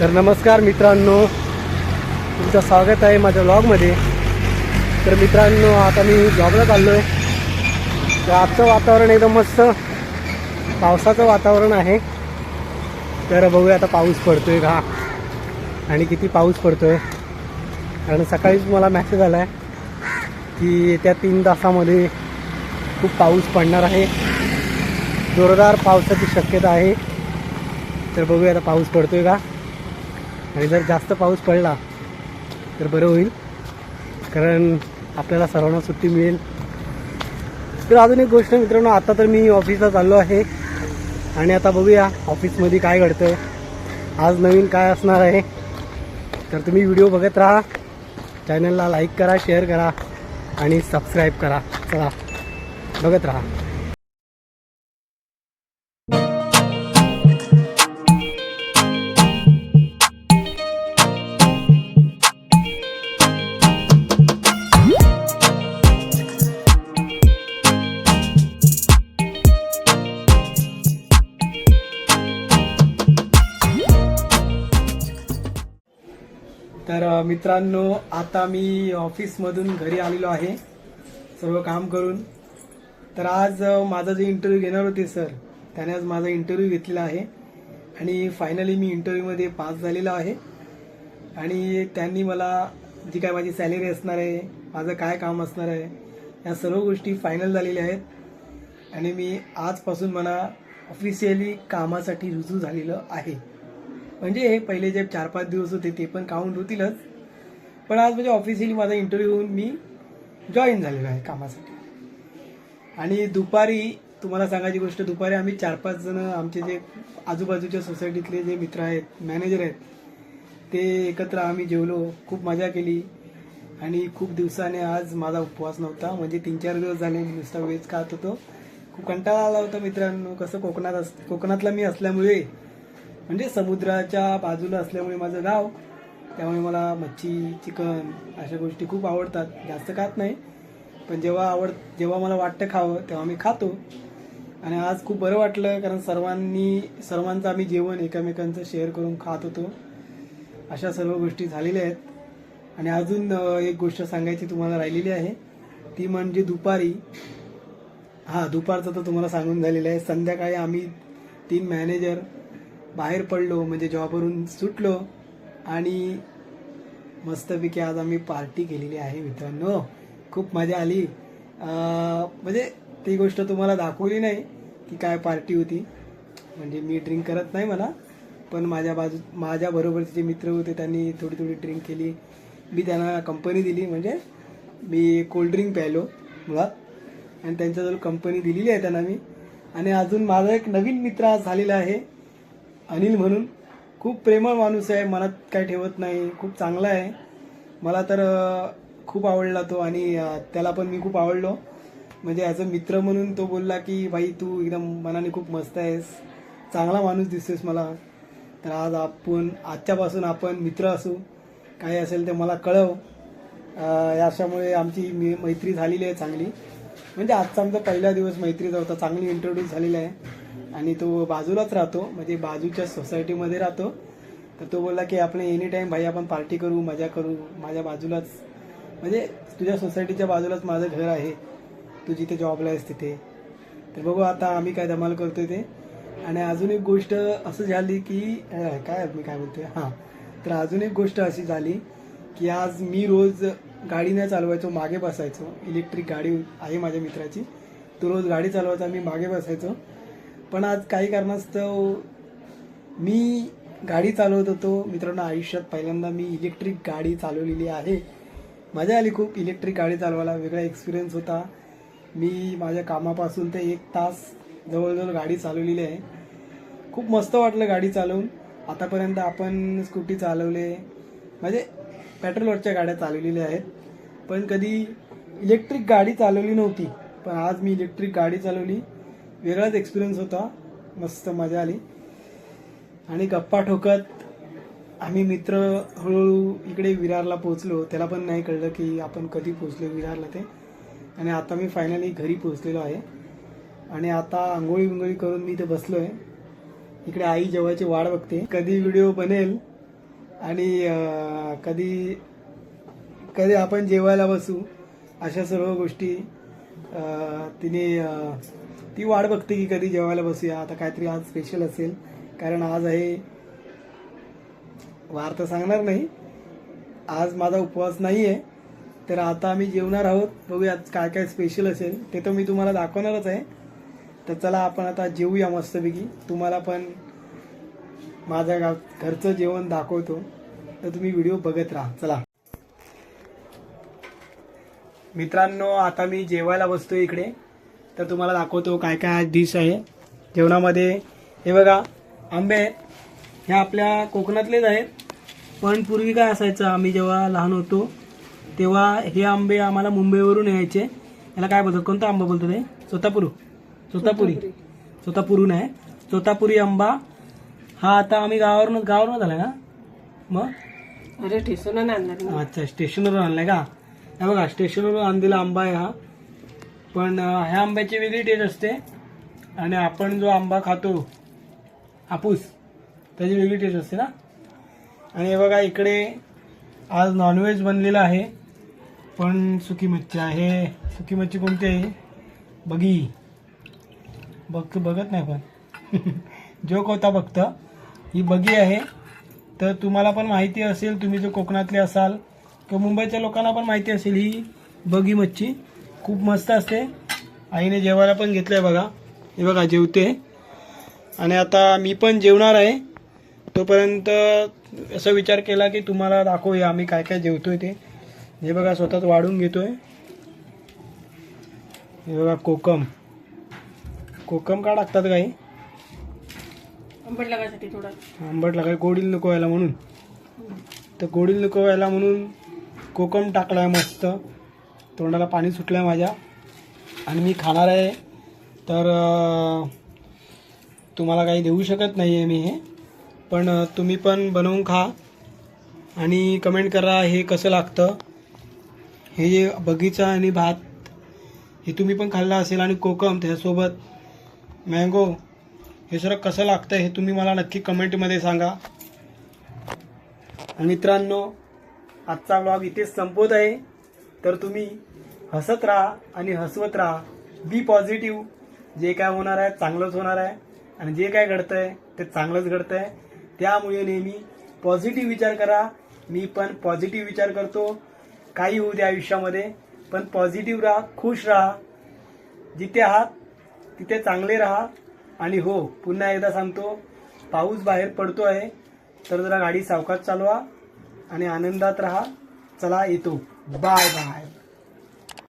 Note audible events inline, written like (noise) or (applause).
तर नमस्कार मित्रांनो. तुमचं स्वागत आहे माझ्या ब्लॉगमध्ये तर मित्रांनो आता मी जॉबला चाललो आहे तर आजचं वातावरण एकदम मस्त. पावसाचं वातावरण आहे. तर बघूया आता पाऊस पडतो आहे का? आणि किती पाऊस पडतो आहे कारण सकाळीच मला मॅसेज आला आहे की येत्या तीन तासामध्ये खूप पाऊस पडणार आहे. जोरदार पावसाची शक्यता आहे. तर बघूया आता पाऊस पडतोय का? आणि जर जास्त पाऊस पडला तर बरं होईल. कारण आपल्याला सर्वांना सुट्टी मिळेल. तर अजून एक गोष्ट मित्रांनो आता तर मी ऑफिसला चाललो आहे. आणि आता बघूया ऑफिसमध्ये काय घडतं आज नवीन काय असणार आहे. तर तुम्ही व्हिडिओ बघत राहा. चॅनलला लाईक करा शेअर करा. आणि सबस्क्राईब करा. चला बघत राहा. तर मित्रांनो आता मी ऑफिसमधून घरी आलेलो आहे सर्व काम करून. तर आज माझा जे इंटरव्ह्यू घेणार होते सर त्याने आज माझा इंटरव्ह्यू घेतलेला आहे. आणि फायनली मी इंटरव्ह्यूमध्ये पास झालेलो आहे. आणि त्यांनी मला जी काय माझी सॅलरी असणार आहे माझं काय काम असणार आहे या सर्व गोष्टी फायनल झालेल्या आहेत. आणि मी आजपासून मला ऑफिशियली कामासाठी रुजू झालेलं आहे. म्हणजे हे पहिले जे चार पाच दिवस होते ते पण काउंट होतीलच. पण आज म्हणजे ऑफिशियली माझा इंटरव्ह्यू होऊन मी जॉईन झालेलो आहे कामासाठी. आणि दुपारी तुम्हाला सांगायची गोष्ट दुपारी आम्ही चार पाच जण आमचे जे आजूबाजूच्या सोसायटीतले जे मित्र आहेत मॅनेजर आहेत ते एकत्र आम्ही जेवलो खूप मजा केली. आणि खूप दिवसाने आज माझा उपवास नव्हता म्हणजे तीन चार दिवस झाले मी नुसता वेज खात होतो. खूप कंटाळा आला होता मित्रांनो कसं कोकणात अस कोकणातला मी असल्यामुळे म्हणजे समुद्राच्या बाजूला असल्यामुळे माझं गाव त्यामुळे मला मच्छी चिकन अशा गोष्टी खूप आवडतात. जास्त खात नाही. पण जेव्हा आवड जेव्हा मला वाटतं खावं तेव्हा मी खातो. आणि आज खूप बरं वाटलं कारण सर्वांनी सर्वांचं आम्ही जेवण एकमेकांचं शेअर करून खात होतो. अशा सर्व गोष्टी झालेल्या आहेत. आणि अजून एक गोष्ट सांगायची तुम्हाला राहिलेली आहे. ती म्हणजे दुपारी. हां दुपारचं तर तुम्हाला सांगून झालेलं आहे. संध्याकाळी आम्ही तीन मॅनेजर बाहेर पडलो म्हणजे जॉबवरून सुटलो. आणि मस्तपैकी आज आम्ही पार्टी केलेली आहे मित्रांनो. खूप मजा आली. म्हणजे ती गोष्ट तुम्हाला दाखवली नाही की काय पार्टी होती. म्हणजे मी ड्रिंक करत नाही मला पण माझ्या बाजू माझ्या बरोबरचे जे मित्र होते त्यांनी थोडी थोडी ड्रिंक केली. मी त्यांना कंपनी दिली म्हणजे मी कोल्ड्रिंक प्यायलो मुळात. आणि त्यांच्याजवळ कंपनी दिलेली आहे त्यांना मी. आणि अजून माझा एक नवीन मित्र आज झालेला आहे. अनिल म्हणून. खूप प्रेमळ माणूस आहे मनात काय ठेवत नाही खूप चांगला आहे. मला तर खूप आवडला तो आणि त्याला पण मी खूप आवडलो. म्हणजे ॲज अ मित्र म्हणून तो बोलला की भाई तू एकदम मनाने खूप मस्त आहेस. चांगला माणूस दिसतोस मला. तर आज आपण आजच्यापासून आपण मित्र असू. काही असेल ते मला कळव. याच्यामुळे अशामुळे आमची मी मैत्री झालेली आहे चांगली. म्हणजे आजचा आमचा पहिला दिवस मैत्रीचा होता. चांगली इंट्रोड्यूस झालेला आहे. आणि तो बाजूलाच राहतो म्हणजे बाजूच्या सोसायटीमध्ये राहतो. तर तो बोलला की आपण एनी टाईम भाई आपण पार्टी करू मजा करू माझ्या बाजूलाच म्हणजे तुझ्या सोसायटीच्या बाजूलाच माझं घर आहे. तू जिथे जॉबला आहेस तिथे. तर बघू आता आम्ही काय धमाल करतो ते. आणि अजून एक गोष्ट असं झाली की काय मी काय म्हणतोय हां. तर अजून एक गोष्ट अशी झाली की आज मी रोज गाडी नाही चालवायचो मागे बसायचो. इलेक्ट्रिक गाडी आहे माझ्या मित्राची. तो रोज गाडी चालवायचा मी मागे बसायचो. पण आज काही कारणास्तव मी गाडी चालवत होतो. मित्रांनो आयुष्यात पहिल्यांदा मी इलेक्ट्रिक गाडी चालवलेली आहे. मजा आली खूप. इलेक्ट्रिक गाडी चालवायला वेगळा एक्सपिरियन्स होता. मी माझ्या कामापासून ते एक तास जवळजवळ गाडी चालवलेली आहे. खूप मस्त वाटलं गाडी चालवून. आतापर्यंत आपण स्कूटी चालवले. म्हणजे पेट्रोलवरच्या गाड्या चालवलेल्या आहेत. पण कधी इलेक्ट्रिक गाडी चालवली नव्हती. पण आज मी इलेक्ट्रिक गाडी चालवली. वेगळाच एक्सपिरियन्स होता. मस्त मजा आली. आणि गप्पा ठोकत आम्ही मित्र हळूहळू इकडे विरारला पोहोचलो. त्याला पण नाही कळलं की आपण कधी पोहोचलो विरारला ते. आणि आता मी फायनली घरी पोहोचलेलो आहे. आणि आता आंघोळी बिंगोळी करून मी इथे आहे इकडे आई जेवायची वाट बघते. कधी व्हिडिओ बनेल आणि कधी कधी आपण जेवायला बसू अशा सर्व गोष्टी तिने ती वाट बघते की कधी जेवायला बसूया. आता काहीतरी आज स्पेशल असेल. कारण आज आहे वार तर सांगणार नाही. आज माझा उपवास नाही आहे तर आता आम्ही जेवणार आहोत. बघूया आज काय काय स्पेशल असेल. ते तर मी तुम्हाला दाखवणारच आहे. तर चला आपण आता जेवूया मस्तपैकी. तुम्हाला पण माझ्या गाव घरचं जेवण दाखवतो. तर तुम्ही व्हिडिओ बघत राहा. चला. मित्रांनो आता मी जेवायला बसतो इकडे. तर तुम्हाला दाखवतो काय काय डिश आहे. जेवणामध्ये हे बघा आंबे आहेत. हे आपल्या कोकणातलेच आहेत. पण पूर्वी काय असायचं आम्ही जेव्हा लहान होतो तेव्हा हे आंबे आम्हाला मुंबईवरून यायचे. याला काय बोलतात? कोणता आंबा बोलतात हे? सोतापुरू. सोतापुरी. सोतापुरून आहे. सोतापुरी आंबा. हा आता आम्ही गावावरून गावावरून आलाय ना? मग? अरे आणणार ना अच्छा स्टेशनवरून आणलाय का? हे बघा स्टेशनवरून आणलेला आंबा आहे हा. पण ह्या आंब्याची वेगळी टेस्ट असते. आणि आपण जो आंबा खातो हापूस त्याची वेगळी टेस्ट असते ना. आणि हे बघा इकडे आज नॉनव्हेज बनलेलं आहे. पण सुकी मच्छी आहे. सुकी मच्छी कोणती आहे? बघी बघ बघत नाही पण. (laughs) जोक होता बघतं ही बगी आहे. तर तुम्हाला पण माहिती असेल तुम्ही जो कोकणातले असाल किंवा मुंबईच्या लोकांना पण माहिती असेल ही बगी मच्छी. खूप मस्त असते. आईने जेवायला पण घेतलंय बघा. हे बघा जेवते. आणि आता मी पण जेवणार आहे. तोपर्यंत असा विचार केला की तुम्हाला दाखवूया आम्ही काय काय जेवतोय ते. हे बघा स्वतःच वाढून घेतोय. हे बघा कोकम. कोकम का टाकतात काही? आंबट लागायसाठी थोडा. आंबट लागाय गोडील नको व्हायला म्हणून. तर गोडील नको व्हायला म्हणून कोकम टाकलाय मस्त. तोंडाला पाणी सुटलं आहे माझ्या. आणि मी खाणार आहे. तर तुम्हाला काही देऊ शकत नाही आहे मी हे. पण तुम्ही पण बनवून खा. आणि कमेंट करा हे कसं लागतं. हे जे बगीचा आणि भात हे तुम्ही पण खाल्लं असेल. आणि कोकम त्याच्यासोबत मँगो हे सर कसं लागतं हे तुम्ही मला नक्की कमेंटमध्ये सांगा. आणि मित्रांनो आजचा ब्लॉग इथेच संपवत आहे. तर तुम्ही हसत राहा आणि हसवत राहा. बी पॉझिटिव्ह जे काय होणार आहे चांगलंच होणार आहे. आणि जे काय घडतं आहे ते चांगलंच घडतं आहे त्यामुळे नेहमी पॉझिटिव्ह विचार करा. मी पण पॉझिटिव्ह विचार करतो. काही होऊ द्या आयुष्यामध्ये पण पॉझिटिव्ह राहा खुश राहा. जिथे आहात तिथे चांगले राहा. आणि हो पुन्हा एकदा सांगतो पाऊस बाहेर पडतो आहे तर जरा गाडी सावकाश चालवा आणि आनंदात राहा. चला येतो. Bye bye.